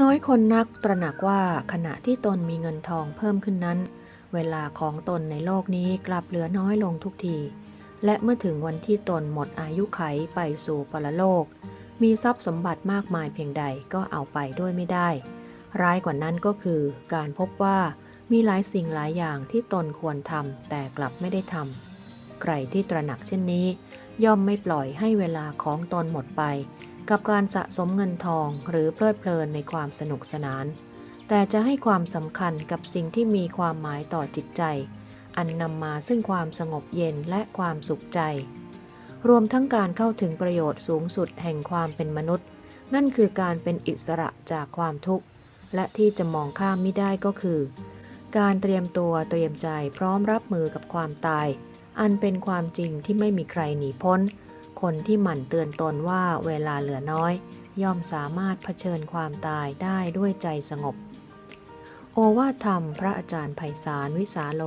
น้อยคนนักตระหนักว่าขณะที่ตนมีเงินทองเพิ่มขึ้นนั้น เวลาของตนในโลกนี้กลับเหลือน้อยลงทุกที และเมื่อถึงวันที่ตนหมดอายุไขไปสู่ปรโลก มีทรัพย์สมบัติมากมายเพียงใดก็เอาไปด้วยไม่ได้ ร้ายกว่านั้นก็คือการพบว่ามีหลายสิ่งหลายอย่างที่ตนควรทำแต่กลับไม่ได้ทำใครที่ตระหนักเช่นนี้ ย่อมไม่ปล่อยให้เวลาของตนหมดไป กับการสะสมเงินทองหรือเพลิดเพลินในความสนุกสนาน แต่จะให้ความสำคัญกับสิ่งที่มีความหมายต่อจิตใจ อันนำมาซึ่งความสงบเย็นและความสุขใจ รวมทั้งการเข้าถึงประโยชน์สูงสุดแห่งความเป็นมนุษย์ นั่นคือการเป็นอิสระจากความทุกข์ และที่จะมองข้ามไม่ได้ก็คือ การเตรียมตัวเตรียมใจพร้อมรับมือกับความตาย อันเป็นความจริงที่ไม่มีใครหนีพ้น คนที่หมั่นเตือนตนว่าเวลาเหลือน้อย ย่อมสามารถเผชิญความตายได้ด้วยใจสงบ โอวาทธรรมพระอาจารย์ไพศาลวิสาโล